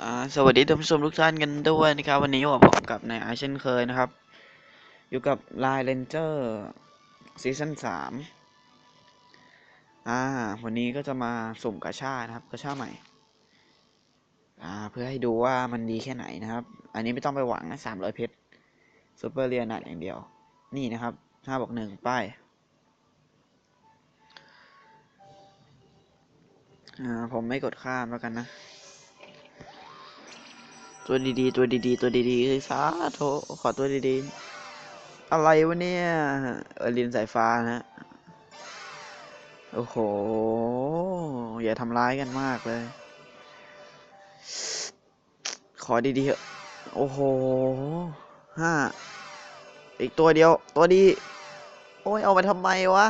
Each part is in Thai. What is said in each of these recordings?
อ่าสวัสดีท่านผู้ชมทุกท่านกันด้วยนะครับ วันนี้อยู่กับผมกับนายไอเช่นเคยนะครับ อยู่กับไลน์เรนเจอร์ซีซั่นสามอ่า วันนี้ก็จะมาสุ่มกาชานะครับกาชาใหม่ อ่า เพื่อให้ดูว่ามันดีแค่ไหนนะครับ อันนี้ไม่ต้องไปหวังนะสามร้อยเพชรซูเปอร์เรียนัดอย่างเดียว นี่นะครับห้าบอกหนึ่งป้ายอ่าผมไม่กดข้ามแล้วกันนะ ตัวดีๆ ตัวดีๆ ตัวดีๆเอ้ยสาโถขอตัวดีๆ อะไรวะเนี่ย เออลินสายฟ้านะฮะโอ้โห อย่าทำร้ายกันมากเลย ขอดีๆเถอะ โอ้โห ห้า อีกตัวเดียว ตัวดี โอ้ย เอามาทำไมวะ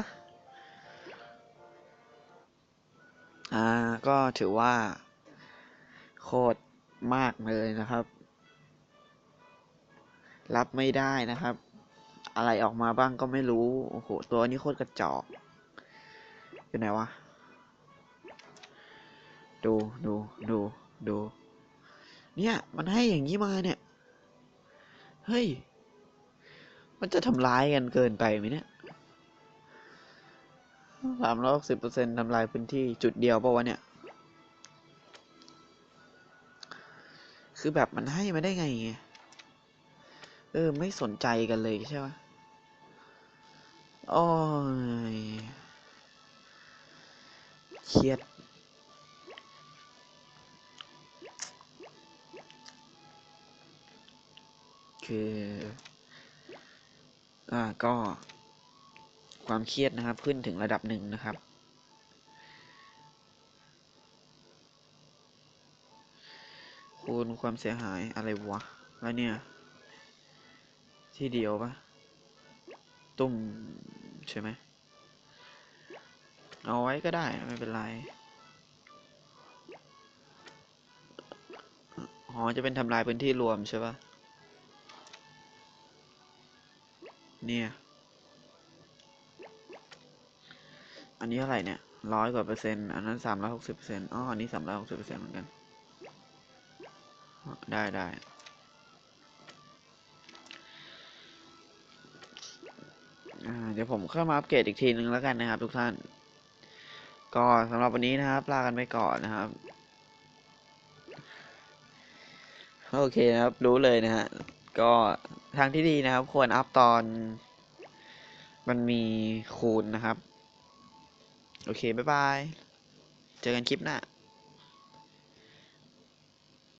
อ่า ก็ถือว่า โคตร มากเลยนะครับ รับไม่ได้นะครับ อะไรออกมาบ้างก็ไม่รู้ โอ้โห ตัวนี้โคตรกระจอกอยู่ไหนวะ ดูดูดูดู เนี่ย มันให้อย่างนี้มาเนี่ย เฮ้ย มันจะทำร้ายกันเกินไปไหมเนี่ยสามร้อยสิบเปอร์เซ็นต์ทำลายพื้นที่จุดเดียวปะวะเนี่ย คือแบบมันให้มาได้ไงไง เออ ไม่สนใจกันเลยใช่ไหมโอ้ยเครียดคือ อ่า ก็ ความเครียดนะครับ ขึ้นถึงระดับหนึ่งนะครับ คูณความเสียหายอะไรวะ แล้วเนี่ย ที่เดียวปะตุ้มใช่ไหม เอาไว้ก็ได้ ไม่เป็นไรอ๋อจะเป็นทำลายพื้นที่รวมใช่ปะเนี่ย อันนี้เท่าไหร่เนี่ยร้อยกว่าเปอร์เซ็นต์ อันนั้นสามร้อยหกสิบเปอร์เซ็นต์ อ๋อ อันนี้สามร้อยหกสิบเปอร์เซ็นต์เหมือนกัน ได้ได้เดี๋ยวผมเข้ามาอัปเกรดอีกทีนึงแล้วกันนะครับ ทุกท่าน ก็สำหรับวันนี้นะครับลากันไปก่อนนะครับ โอเคนะครับรู้เลยนะฮะก็ทางที่ดีนะครับ ควรอัพตอน มันมีคูณนะครับ โอเค บ๊ายบาย เจอกันคลิปหน้า